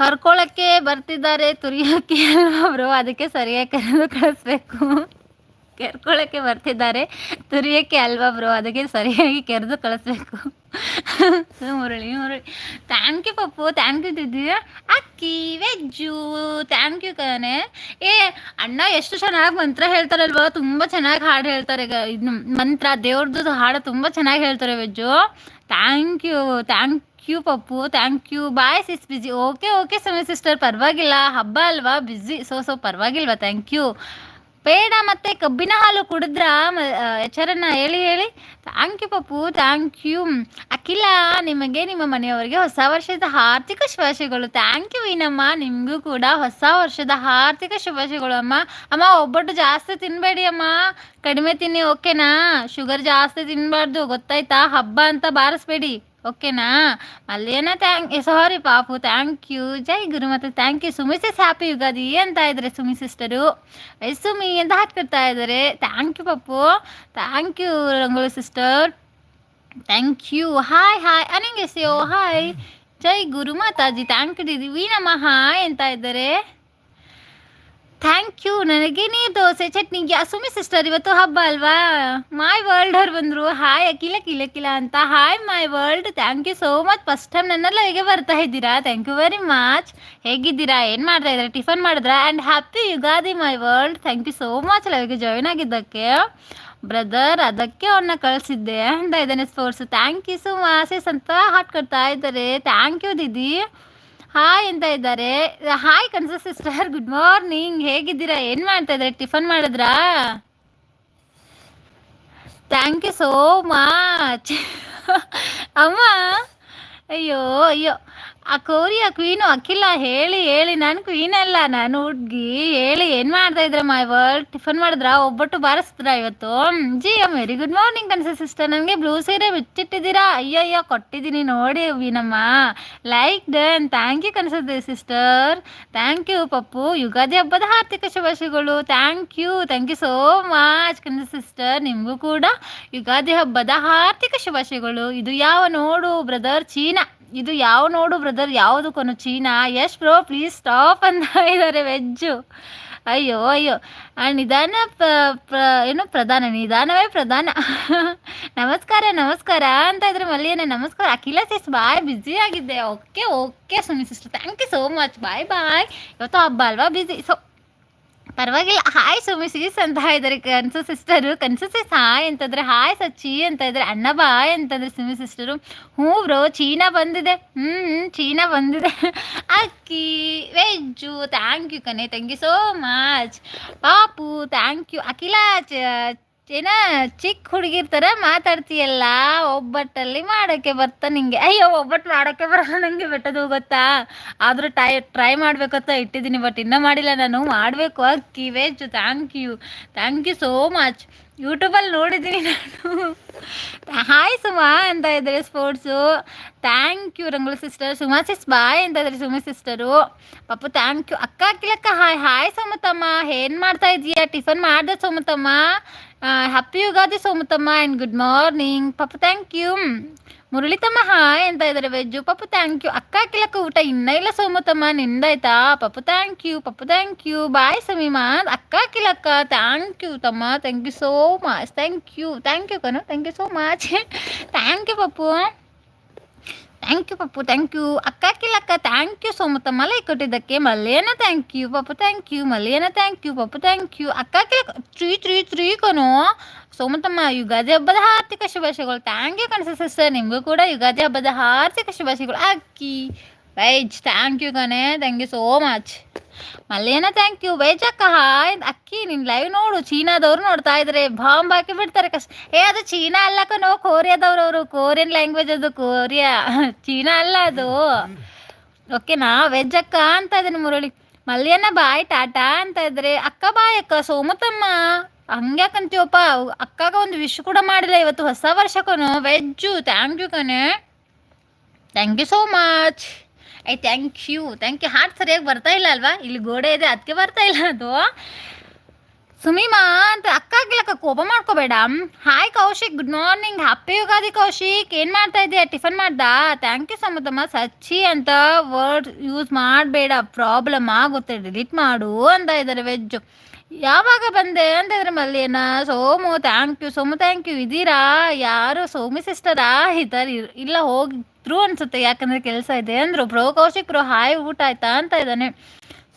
ಕರ್ಕೊಳ್ಳೋಕ್ಕೆ ಬರ್ತಿದ್ದಾರೆ, ತುರಿಯೋಕ್ಕೆ ಅಲ್ವಾ ಬ್ರೋ ಅದಕ್ಕೆ ಸರಿಯಾಗಿ ಕರೆದು ಕಳಿಸ್ಬೇಕು. ಕೆರ್ಕೊಳ್ಳೋಕ್ಕೆ ಬರ್ತಿದ್ದಾರೆ. ತುರಿಯೋಕ್ಕೆ ಅಲ್ವಾ ಬ್ರೋ ಅದಕ್ಕೆ ಸರಿಯಾಗಿ ಕೆರೆದು ಕಳಿಸ್ಬೇಕು. Murali Murali. Thank you Pappu. Thank you ದಿದ್ದಿ Akki veg thank you ಕಣೆ. ಏ, ಅಣ್ಣ ಎಷ್ಟು ಚೆನ್ನಾಗಿ ಮಂತ್ರ ಹೇಳ್ತಾರಲ್ವಾ? ತುಂಬ ಚೆನ್ನಾಗಿ ಹಾಡು ಹೇಳ್ತಾರೆ. ಈಗ ಇದು ಮಂತ್ರ ದೇವ್ರದ್ದು ಹಾಡು ತುಂಬ ಚೆನ್ನಾಗಿ ಹೇಳ್ತಾರೆ veg thank you thank you Pappu. Thank you bye sis busy okay okay ಸಮಯ ಸಿಸ್ಟರ್ ಪರವಾಗಿಲ್ಲ. ಹಬ್ಬ ಅಲ್ವಾ? ಬಿಜಿ ಸೊ ಸೊ ಪರವಾಗಿಲ್ವಾ? ಥ್ಯಾಂಕ್ ಯು ಪೇಡ ಮತ್ತು ಕಬ್ಬಿನ ಹಾಲು ಕುಡಿದ್ರ ಎಚ್ಚರನ್ನ ಹೇಳಿ ಹೇಳಿ. Thank you Pappu thank you Akhila, ನಿಮಗೆ ನಿಮ್ಮ ಮನೆಯವರಿಗೆ ಹೊಸ ವರ್ಷದ ಆರ್ಥಿಕ ಶುಭಾಶಯಗಳು. ಥ್ಯಾಂಕ್ ಯು ವೀನಮ್ಮ ನಿಮಗೂ ಕೂಡ ಹೊಸ ವರ್ಷದ ಆರ್ಥಿಕ ಶುಭಾಶಯಗಳು, ಅಮ್ಮ. ಅಮ್ಮ, ಒಬ್ಬಟ್ಟು ಜಾಸ್ತಿ ತಿನ್ನಬೇಡಿ ಅಮ್ಮ. ಕಡಿಮೆ ತಿನ್ನಿ ಓಕೆನಾ ಶುಗರ್ ಜಾಸ್ತಿ ತಿನ್ನಬಾರ್ದು ಗೊತ್ತಾಯ್ತಾ? ಹಬ್ಬ ಅಂತ ಬಾರಿಸ್ಬೇಡಿ. ಓಕೆನಾ? ಅಲ್ಲೇನ ಥ್ಯಾಂಕ್ ಸಾರಿ ಪಾಪು ಥ್ಯಾಂಕ್ ಯು ಜೈ ಗುರು ಮತ್ತು thank you Sumi sis happy Ugadi ಅಂತ ಇದ್ದಾರೆ ಸುಮಿ ಸಿಸ್ಟರು ಸುಮಿ ಅಂತ ಹಾಕ್ತಿರ್ತಾ ಇದ್ದಾರೆ? Thank you Papu. Thank you Rangoli sister thank you hi hi ಅನಿಂಗೆಸಿಯೋ hi Jai Guru Mataji thank you Didi ವೀನಮ್ಮ ಹಾಯ್ ಅಂತ ಇದ್ದಾರೆ. ಥ್ಯಾಂಕ್ ಯು ನನಗೆ ನೀ ದೋಸೆ, ಚಟ್ನಿ ಯಾ ಸುಮಿ ಸಿಸ್ಟರ್ ಇವತ್ತು ಹಬ್ಬ ಅಲ್ವಾ? ಮೈ ವರ್ಲ್ಡ್ ಅವ್ರು ಬಂದರು. ಹಾಯ್ ಅಕಿಲ ಕಿಲ ಕಿಲ ಅಂತ. Hi my world thank you so much first time ನನ್ನ ಲೈವ್ಗೆ ಬರ್ತಾ ಇದ್ದೀರಾ? ಥ್ಯಾಂಕ್ ಯು ವೆರಿ ಮಚ್ ಹೇಗಿದ್ದೀರಾ? ಏನು ಮಾಡ್ತಾ ಇದ್ದೀರಾ? ಟಿಫನ್ ಮಾಡಿದ್ರಾ? And happy Ugadi my world thank you so much ಲೈವ್ಗೆ join ಆಗಿದ್ದಕ್ಕೆ. ಬ್ರದರ್ ಅದಕ್ಕೆ ಅವನ್ನ ಕಳಿಸಿದ್ದೆ. ಅಂತ ಇದ್ದಾನೆ ಸ್ಪೋರ್ಟ್ಸ್ ಥ್ಯಾಂಕ್ ಯು ಸೊ ಮಾಸೆಸ್ ಅಂತ ಹಾಟ್ ಕೊಡ್ತಾ ಇದ್ದಾರೆ. Thank you didi. ಹಾಯ್ ಅಂತ ಇದ್ದಾರೆ. ಹಾಯ್ ಕನ್ಸ ಸಿಸ್ಟರ್, ಗುಡ್ ಮಾರ್ನಿಂಗ್. ಹೇಗಿದ್ದೀರಾ? ಏನ್ ಮಾಡ್ತಾ ಇದ್ದಾರೆ ಟಿಫನ್ ಮಾಡಿದ್ರಾ? ಥ್ಯಾಂಕ್ ಯು ಸೋ ಮಚ್ ಅಮ್ಮ, ಅಯ್ಯೋ ಅಯ್ಯೋ. ಆ ಕೋರಿಯ ಕ್ವೀನು ಅಖಿಲ ಹೇಳಿ ಹೇಳಿ, ನಾನು ಕ್ವೀನ್ ಅಲ್ಲ, ನಾನು ಹುಡ್ಗಿ. ಹೇಳಿ, ಏನು ಮಾಡ್ತಾ ಇದ್ರ ಮೈ ವರ್ಲ್ಡ್ ಟಿಫನ್ ಮಾಡಿದ್ರಾ? ಒಬ್ಬಟ್ಟು ಬಾರಿಸಿದ್ರಾ ಇವತ್ತು? G M very good morning ಕನ್ಸ sister ನನಗೆ ಬ್ಲೂ ಸೀರೆ ಬಿಚ್ಚಿಟ್ಟಿದ್ದೀರಾ? ಅಯ್ಯೋ ಅಯ್ಯೋ ಕೊಟ್ಟಿದ್ದೀನಿ ನೋಡಿ ವಿನಮ್ಮ like done thank you ಕನ್ಸುತ್ತೆ sister thank you Pappu. Ugadi ಹಬ್ಬದ ಆರ್ಥಿಕ ಶುಭಾಶಯಗಳು. Thank you thank you so much ಕನ್ಸ sister ನಿಮಗೂ ಕೂಡ ಯುಗಾದಿ ಹಬ್ಬದ ಆರ್ಥಿಕ ಶುಭಾಶಯಗಳು. ಇದು ಯಾವ ನೋಡು ಬ್ರದರ್ ಚೀನಾ. ಇದು ಯಾವ ನೋಡು ಬ್ರದರ್ ಯಾವುದು ಕೊನು China? Yash bro please stop ಅಂತ ಇದ್ದಾರೆ ವೆಜ್ಜು ಅಯ್ಯೋ ಅಯ್ಯೋ. ನಿಧಾನ ಏನು ಪ್ರಧಾನ, ನಿಧಾನವೇ ಪ್ರಧಾನ. ನಮಸ್ಕಾರ ನಮಸ್ಕಾರ ಅಂತ ಇದ್ರೆ ಮಲ್ಲಿಯನ್ನ ನಮಸ್ಕಾರ. ಅಖಿಲ ಸಿಸ್ ಬಾಯ್ ಬ್ಯುಸಿ ಆಗಿದ್ದೆ. Okay okay Suni thank you so much bye bye ಇವತ್ತು ಹಬ್ಬ ಅಲ್ವಾ? ಬ್ಯುಸಿ ಸೊ ಪರವಾಗಿಲ್ಲ. ಹಾಯ್ ಸುಮಿ ಸೀಸ್ ಅಂತ ಇದ್ದಾರೆ. ಕನ್ಸು ಸಿಸ್ಟರು, ಕನ್ಸು ಸೀಸ್ ಹಾಯ್ ಅಂತಂದ್ರೆ, ಹಾಯ್ ಸಚ್ಚಿ ಅಂತ ಇದ್ದಾರೆ. ಅಣ್ಣ, ಬಾಯ್ ಅಂತಂದ್ರೆ ಸುಮಿ ಸಿಸ್ಟರು. ಹ್ಞೂ ಬ್ರೋ, ಚೀನಾ ಬಂದಿದೆ. ಹ್ಞೂ ಚೀನಾ ಬಂದಿದೆ. ಅಕ್ಕಿ, ವೆಜ್ಜು, ಥ್ಯಾಂಕ್ ಯು ಕಣೆ, thank you so much. Papu, thank you. Akhila ಏನ ಚಿಕ್ಕ ಹುಡುಗಿರ್ ಥರ ಮಾತಾಡ್ತೀಯಲ್ಲ, ಒಬ್ಬಟ್ಟಲ್ಲಿ ಮಾಡೋಕ್ಕೆ ಬರ್ತಾ ನಿಂಗೆ. ಅಯ್ಯೋ ಒಬ್ಬಟ್ಟು ಮಾಡೋಕ್ಕೆ ಬರಲ್ಲ ನನಗೆ ಬೆಟ್ಟದು ಗೊತ್ತಾ? ಆದರೂ ಟ್ರೈ ಟ್ರೈ ಮಾಡಬೇಕಂತ ಇಟ್ಟಿದ್ದೀನಿ ಬಟ್ ಇನ್ನೂ ಮಾಡಿಲ್ಲ ನಾನು. ಮಾಡಬೇಕು. Akki veg thank you thank you so much ಯೂಟ್ಯೂಬಲ್ಲಿ ನೋಡಿದ್ದೀನಿ ನಾನು. ಹಾಯ್ ಸುಮಾ ಅಂತ ಇದ್ದಾರೆ sports thank you Rangoli sister Suma sis bye ಅಂತ ಇದ್ದಾರೆ Sumi sister Pappu thank you ಅಕ್ಕ ಅಕ್ಕಿಲಕ್ಕ ಹಾಯ್ ಹಾಯ್ ಸೋಮತಮ್ಮ ಏನು ಮಾಡ್ತಾ ಇದೀಯಾ ಟಿಫನ್ ಮಾಡಿದೆ ಸೋಮತಮ್ಮ happy Ugadi ಸೋಮತಮ್ಮ and good morning Pappu thank you ಮುರಳಿತಮ್ಮ hi ಅಂತ ಇದ್ದಾರೆ ವೆಜ್ಜು? ಪಪ್ಪು ಥ್ಯಾಂಕ್ ಯು ಅಕ್ಕ ಕಿಲಕ್ಕ ಊಟ ಇನ್ನೂ ಇಲ್ಲ ಸೋಮತಮ್ಮ ನಿಂದಾಯ್ತಾ? Pappu thank you Pappu thank you bye Sameema ಅಕ್ಕ ಕಿಲಕ್ಕ ಥ್ಯಾಂಕ್ ಯು ತಮ್ಮ. Thank you so much thank you thank you Kanu thank you so much thank you Pappu thank you Pappu thank you ಅಕ್ಕ ಕಿಲಕ್ಕ ಥ್ಯಾಂಕ್ ಯು ಸೋಮತಮ್ಮ ಮಲೈ ಕೊಟ್ಟಿದ್ದಕ್ಕೆ ಮಲ್ಲೇನ thank you Pappu thank you ಮಲ್ಲೇನ thank you Pappu thank you ಅಕ್ಕ ಕಿಲಕ್ಕ three three three ಕಣೋ ಸೋಮತಮ್ಮ ಯುಗಾದಿ ಹಬ್ಬದ ಆರ್ಥಿಕ ಶುಭಾಶಯಗಳು ಥ್ಯಾಂಕ್ ಯು ಕಣಸ ಸಿಸ್ಟರ್ ನಿಮಗೂ ಕೂಡ ಯುಗಾದಿ ಹಬ್ಬದ ಆರ್ಥಿಕ ಶುಭಾಶಯಗಳು ಅಕ್ಕಿ ವೆಜ್ ಥ್ಯಾಂಕ್ ಯು ಕಣೆ ಥ್ಯಾಂಕ್ ಯು ಸೋ ಮಚ್ ಮಲ್ಲೇನ ಥ್ಯಾಂಕ್ ಯು ವೆಜ್ ಅಕ್ಕ ಹಾಯ್ ಅಕ್ಕಿ ನಿನ್ನ ಲೈವ್ ನೋಡು. ಚೀನಾದವ್ರು ನೋಡ್ತಾ ಇದ್ರೆ ಬಾಂಬ್ ಹಾಕಿ ಬಿಡ್ತಾರೆ ಕಷ್ಟ ಏ, ಅದು ಚೀನಾ ಅಲ್ಲ ನೋ ಕೋರಿಯಾದವ್ರು ಅವರು ಕೋರಿಯನ್ ಲ್ಯಾಂಗ್ವೇಜ್ ಅದು ಕೋರಿಯಾ. ಚೀನಾ ಅಲ್ಲ ಅದು. ಓಕೆನಾ ವೆಜ್ ಅಕ್ಕ ಅಂತ ಇದ್ದೀನಿ ಮುರಳಿ. ಮಲ್ಯನ ಬಾಯ್, ಟಾಟಾ ಅಂತ ಇದ್ರೆ, ಅಕ್ಕ, ಬಾಯ್, ಅಕ್ಕ ಸೋಮತಮ್ಮ ಹಂಗ್ಯಾಕಂತೀವಪ್ಪ ಅಕ್ಕಾಗ ಒಂದು ವಿಶ್ ಕೂಡ ಮಾಡಿಲ್ಲ ಇವತ್ತು ಹೊಸ ವರ್ಷಕ್ಕೂ ವೆಜ್ಜು ಥ್ಯಾಂಕ್ ಯು ಕಣೆ thank you so much I thank you thank you heart ಸರಿಯಾಗಿ ಬರ್ತಾ ಇಲ್ಲ ಅಲ್ವಾ? ಇಲ್ಲಿ ಗೋಡೆ ಇದೆ ಅದಕ್ಕೆ ಬರ್ತಾ ಇಲ್ಲ ಅದು. ಸುಮಿಮಾ ಅಂತ ಅಕ್ಕ ಆಗಿಲ್ಲಕ್ಕ ಕೋಪ ಮಾಡ್ಕೋಬೇಡ. Hi Kaushik. Good morning happy Ugadi Kaushik. ಏನು ಮಾಡ್ತಾ ಇದೆಯಾ? ಟಿಫನ್ ಮಾಡ್ದಾ? ಥ್ಯಾಂಕ್ ಯು ಸಮತಮ್ಮ ಸಚ್ಚಿ ಅಂತ ವರ್ಡ್ ಯೂಸ್ ಮಾಡಬೇಡ. ಪ್ರಾಬ್ಲಮ್ ಆಗುತ್ತೆ. ಡಿಲೀಟ್ ಮಾಡು ಅಂತ ಇದ್ದಾರೆ ವೆಜ್ಜು ಯಾವಾಗ ಬಂದೆ ಅಂತ ಇದ್ರೆ ಮಲ್ಲಿಯನ್ನ Somu thank you Somu thank you ಇದ್ದೀರಾ ಯಾರು? ಸೋಮಿ ಸಿಸ್ಟರಾ ಇದ್ದಾರೆ ಇಲ್ಲ ಹೋಗಿದ್ರು ಅನ್ಸುತ್ತೆ. ಯಾಕಂದ್ರೆ ಕೆಲಸ ಇದೆ ಅಂದ್ರು ಪ್ರೋ ಕೌಶಿಕ್ ಬ್ರೋ ಹಾಯ್ ಊಟ ಆಯ್ತಾ? ಅಂತ ಇದ್ದಾನೆ.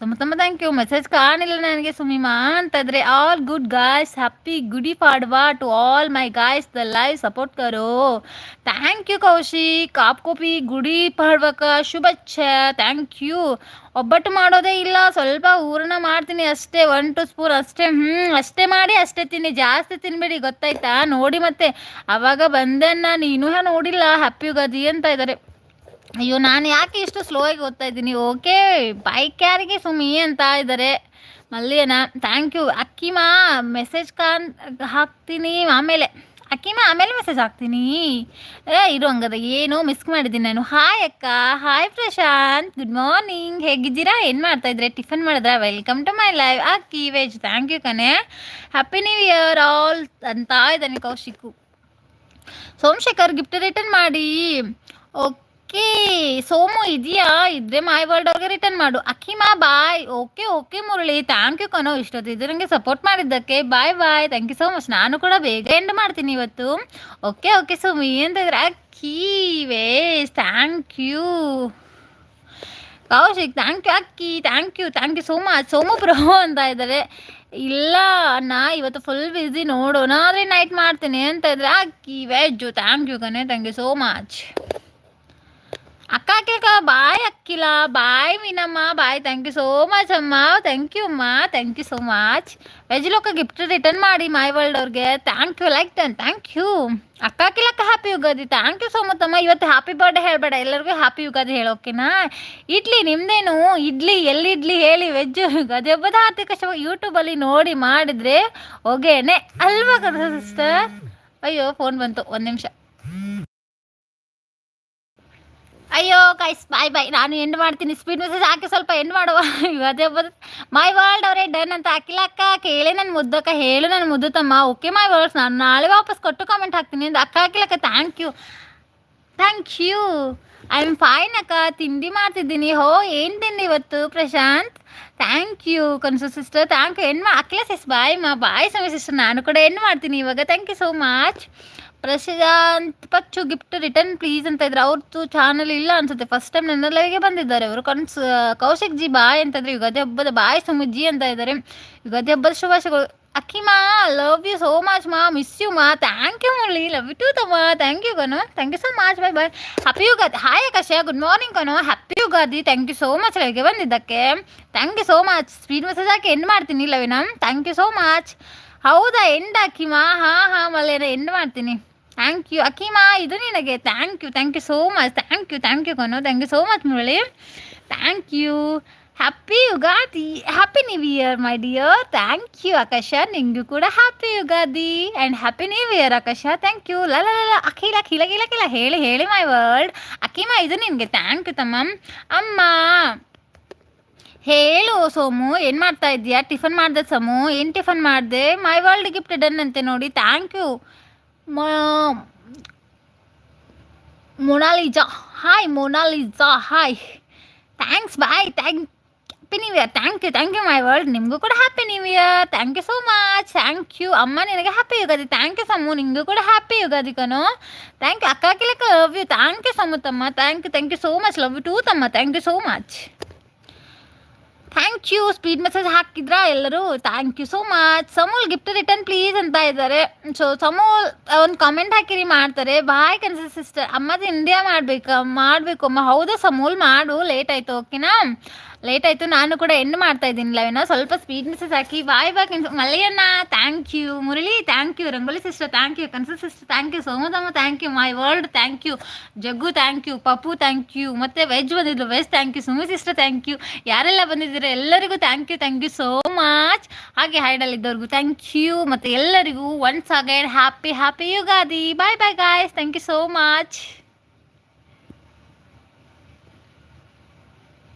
ಸುಮತಮ್ಮ ಥ್ಯಾಂಕ್ ಯು ಮೆಸೇಜ್ ಕಾಣಿಲ್ಲ ನನಗೆ ಸುಮಿಮಾ ಅಂತ ಇದ್ರೆ all good guys happy Gudi Padwa to all my guys the live support Karo. Thank you Kaushik. ಕಾಪ್ ಕೋಪಿ ಗುಡಿ ಪಾಡ್ವಕ ಶುಭಚ್ಛ ಥ್ಯಾಂಕ್ ಯು ಒಬ್ಬಟ್ಟು ಮಾಡೋದೇ ಇಲ್ಲ, ಸ್ವಲ್ಪ ಊರನ್ನ ಮಾಡ್ತೀನಿ ಅಷ್ಟೇ ಒನ್ ಟು ಸ್ಪೂನ್ ಅಷ್ಟೇ ಹ್ಞೂ ಅಷ್ಟೇ ಮಾಡಿ ಅಷ್ಟೇ ತಿನ್ನಿ, ಜಾಸ್ತಿ ತಿನ್ಬೇಡಿ, ಗೊತ್ತಾಯ್ತಾ? ನೋಡಿ ಮತ್ತೆ, ಅವಾಗ ಬಂದೆ ನಾನು ಇನ್ನೂ ನೋಡಿಲ್ಲ ಹ್ಯಾಪಿ ಯುಗಾದಿ ಅಂತ ಇದ್ದಾರೆ ಅಯ್ಯೋ, ನಾನು ಯಾಕೆ ಇಷ್ಟು ಸ್ಲೋ ಆಗಿ ಓದ್ತಾ ಇದ್ದೀನಿ? ಓಕೆ ಬೈಕ್ ಯಾರಿಗೆ ಸುಮಿ ಅಂತ ಇದ್ದಾರೆ. ಮಲ್ಲಿಯನ ಥ್ಯಾಂಕ್ ಯು ಅಕ್ಕಿಮಾ ಮೆಸೇಜ್ ಕಾನ್ ಹಾಕ್ತೀನಿ, ಆಮೇಲೆ. ಅಕ್ಕಿಮಾ, ಆಮೇಲೆ ಮೆಸೇಜ್ ಹಾಕ್ತೀನಿ. ಏ, ಇರು ಹಂಗದ, ಏನು ಮಿಸ್ ಮಾಡಿದ್ದೀನಿ ನಾನು. ಹಾಯ್ ಅಕ್ಕ ಹಾಯ್ ಪ್ರಶಾಂತ್ ಗುಡ್ ಮಾರ್ನಿಂಗ್ ಹೇಗಿದ್ದೀರಾ? ಏನು ಮಾಡ್ತಾ ಇದ್ರೆ? ಟಿಫನ್ ಮಾಡಿದ್ರಾ? Welcome to my live Akki veg thank you ಕಣೆ. ಹ್ಯಾಪಿ ನ್ಯೂ ಇಯರ್ ಆಲ್ ಅಂತ ಇದ್ದಾನೆ ಕೌಶಿಕು ಸೋಮಶೇಖರ್ ಗಿಫ್ಟ್ ರಿಟರ್ನ್ ಮಾಡಿ. ಓಕೆ. ಓಕೆ, ಸೋಮು ಇದೆಯಾ? ಇದ್ರೆ ಮೈ ವರ್ಲ್ಡ್ ಅವ್ರಿಗೆ ರಿಟರ್ನ್ ಮಾಡು. ಅಕ್ಕಿಮಾ bye okay okay Murali. Thank you ಕನೋ ಇಷ್ಟೊತ್ತು ಇದು ನನಗೆ ಸಪೋರ್ಟ್ ಮಾಡಿದ್ದಕ್ಕೆ. Bye bye thank you so much ನಾನು ಕೂಡ ಬೇಗ ಎಂಡ್ ಮಾಡ್ತೀನಿ ಇವತ್ತು. ಓಕೆ ಓಕೆ ಸುಮಿ ಅಂತಂದ್ರೆ Akki ways thank you Kaushik thank you Akki thank you thank you so much Somu bro ಅಂತ ಇದ್ದಾರೆ. ಇಲ್ಲ ನಾ ಇವತ್ತು ಫುಲ್ ಬ್ಯುಸಿ ನೋಡೋಣ. ಆದರೆ ನೈಟ್ ಮಾಡ್ತೀನಿ ಅಂತ ಇದ್ರೆ ಅಕ್ಕಿ ವೆಜ್ಜು ಥ್ಯಾಂಕ್ ಯು ಕಣೆ. ಥ್ಯಾಂಕ್ ಯು ಸೋ ಮಚ್ ಅಕ್ಕ ಕೇಕ, ಬಾಯ್ ಅಕ್ಕಿಲ, bye Meenamma, bye thank you so much ಅಮ್ಮ ಥ್ಯಾಂಕ್ ಯು ಅಮ್ಮ thank you so much veg ಲೋಕ ಗಿಫ್ಟ್ ರಿಟರ್ನ್ ಮಾಡಿ ಮೈ ವರ್ಲ್ಡ್ ಅವ್ರಿಗೆ. Thank you like ton thank you ಅಕ್ಕ ಕಿಲಕ್ಕ happy Ugadi. Thank you so much ಅಮ್ಮ. ಇವತ್ತು ಹ್ಯಾಪಿ ಬರ್ಡೇ ಹೇಳಬೇಡ. ಎಲ್ಲರಿಗೂ ಹ್ಯಾಪಿ ಯುಗಾದಿ ಹೇಳೋಕೆನಾ. ಇಡ್ಲಿ ನಿಮ್ದೇನು? ಇಡ್ಲಿ, ಎಲ್ಲಿ ಇಡ್ಲಿ ಹೇಳಿ ವೆಜ್ ಯುಗಾದಿ ಹಬ್ಬದ ಆರ್ಥಿಕ ಯೂಟ್ಯೂಬಲ್ಲಿ ನೋಡಿ ಮಾಡಿದರೆ ಹೊಗೆನೆ. ಅಲ್ವಾ ಸಿಸ್ಟರ್ ಅಯ್ಯೋ ಫೋನ್ ಬಂತು. ಒಂದು ನಿಮಿಷ. ಅಯ್ಯೋ ಕೈಸ್ ಬಾಯ್ ಬಾಯ್. ನಾನು ಎಂಡ್ ಮಾಡ್ತೀನಿ. ಸ್ಪೀಡ್ ಮೆಸೇಜ್ ಹಾಕಿ ಸ್ವಲ್ಪ ಎಂಡ್ ಮಾಡುವ. ಇವತ್ತೇ ಮೈ ವರ್ಲ್ಡ್ ಅವರೇ ಡನ್ ಅಂತ ಹಾಕಿಲ್ಲ ಅಕ್ಕ. ಕೇಳಿ ನನ್ನ ಮುದ್ದಕ್ಕ ಹೇಳು ನನ್ನ ಮುದ್ದುತ್ತಮ್ಮ ಓಕೆ ಮೈ ವರ್ಡ್ಸ್ ನಾನು ನಾಳೆ ವಾಪಸ್ ಕೊಟ್ಟು ಕಾಮೆಂಟ್ ಹಾಕ್ತೀನಿ ಅಂತ ಅಕ್ಕ ಹಾಕಿಲ್ಲಕ್ಕ thank you thank you I am fine ಅಕ್ಕ. ತಿಂಡಿ ಮಾಡ್ತಿದ್ದೀನಿ. ಹೋ, ಏನು ತಿಂಡಿ ಇವತ್ತು? ಪ್ರಶಾಂತ್? ಥ್ಯಾಂಕ್ ಯು ಕನ್ಸು ಸಿಸ್ಟರ್ ಥ್ಯಾಂಕ್ ಯು ಎಂಡ್ ಮಾ ಅಕ್ಲ ಸಿಸ್ ಬಾಯ್ ಮಾ ಬಾಯ್ ಸಮಯ ಸಿಸ್ಟರ್ ನಾನು ಕೂಡ ಎಂಡ್ ಮಾಡ್ತೀನಿ ಇವಾಗ. Thank you so much Prashanth Pachchu gift return please ಅಂತ ಇದ್ರೆ ಅವ್ರದ್ದು ಚಾನಲ್ ಇಲ್ಲ ಅನ್ಸುತ್ತೆ. ಫಸ್ಟ್ ಟೈಮ್ ನನ್ನ ಲೈವ್ಗೆ ಬಂದಿದ್ದಾರೆ ಅವರು ಕನ್ಸ್ ಕೌಶಿಕ್ ಜಿ ಬಾಯ್ ಅಂತಂದ್ರೆ ಯುಗಾದಿ ಹಬ್ಬದ ಬಾಯ್ ಸುಮುಜ್ಜಿ ಅಂತ ಇದ್ದಾರೆ. ಯುಗಾದಿ ಹಬ್ಬದ ಶುಭಾಶಯಗಳು. ಅಕ್ಕಿಮಾ ಲವ್ ಯು ಸೋ ಮಚ್ ಮಾ. ಮಿಸ್ ಯು ಮಾ. Thank you Murali love you too ತಮ್ಮ. Thank you Kanu thank you so much bye bye happy Ugadi. Hi Akash good morning Kanu happy Ugadi. Thank you so much ಲವ್ಗೆ ಬಂದಿದ್ದಕ್ಕೆ. Thank you so much speed message hockey end ಮಾಡ್ತೀನಿ ಲವಿನ. Thank you so much ಹೌದಾ? End ಹಾಕಿಮಾ ಹಾಂ ಹಾಂ ಮಲ್ಲೇನ. End ಮಾಡ್ತೀನಿ. Thank you ಅಕೀಮ ಇದು ನಿನಗೆ. Thank you thank you so much thank you thank you Kanu thank you so much Murali thank you happy Ugadi happy new year my dear thank you Akash ನಿಂಗೂ ಕೂಡ happy Ugadi and happy new year Akash thank you ಲ ಅಖಿಲ ಅಖಿಲ ಗಿಲ ಕಿಲ ಹೇಳಿ ಹೇಳಿ my world ಅಕೀಮ ಇದು ನಿನಗೆ. Thank you ತಮ್ಮ. ಅಮ್ಮ. ಹೇಳು, ಸೋಮು. ಏನು ಮಾಡ್ತಾ ಇದೀಯಾ ಟಿಫನ್ ಮಾಡಿದೆ, ಸೋಮು. ಏನು ಟಿಫನ್ ಮಾಡಿದೆ? ಮೈ ವರ್ಲ್ಡ್ ಗಿಫ್ಟ್ ಡನ್ ಅಂತೆ ನೋಡಿ. Thank you Monalisa hi Monalisa hi thanks bye thank happy new year thank you thank you my world ನಿಮಗೂ ಕೂಡ happy new year thank you so much thank you ಅಮ್ಮ, ನಿನಗೆ happy Ugadi thank you Sammu ನಿಮಗೂ ಕೂಡ happy Ugadi ಕಣೋ. Thank you ಅಕ್ಕ ಕಿಲಕ love you thank you Sammu ತಮ್ಮ thank you thank you so much love you too ತಮ್ಮ. Thank you so much thank you. Speed message ಹಾಕಿದ್ರಾ? ಎಲ್ಲರೂ thank you so much. ಸಮೂಲ್ gift return please ಅಂತ ಇದ್ದಾರೆ. So ಸಮೂಲ್ ಒಂದು comment ಹಾಕಿರಿ ಮಾಡ್ತಾರೆ. ಬಾಯ್ ಕನ್ಸ sister ಅಮ್ಮದು India ಮಾಡ್ಬೇಕು, ಮಾಡಬೇಕು. ಅಮ್ಮ, ಹೌದಾ ಸಮೂಲ್, ಮಾಡು. ಲೇಟ್ ಆಯ್ತು ಓಕೆನಾ ಲೇಟ್ ಆಯಿತು ನಾನು ಕೂಡ ಎಂಡ್ ಮಾಡ್ತಾ ಇದ್ದೀನಿ ಲೈವ್ನ ಸ್ವಲ್ಪ ಮೆಸೇಜ್ ಹಾಕಿ bye bye ಮಲೆಯನ್ನ thank you Murali thank you Rangoli sister thank you ಕನ್ಸ sister thank you ಸೋಮದಮ್ಮ thank you my world thank you Jaggu thank you Pappu thank you ಮತ್ತು ವೆಜ್ ಬಂದಿದ್ರು veg thank you Sumi sister thank you ಯಾರೆಲ್ಲ ಬಂದಿದ್ದೀರ ಎಲ್ಲರಿಗೂ thank you thank you so much ಹಾಗೆ ಹೈಡಲ್ಲಿದ್ದವ್ರಿಗೂ thank you ಮತ್ತು ಎಲ್ಲರಿಗೂ once again happy happy Ugadi bye bye guys thank you so much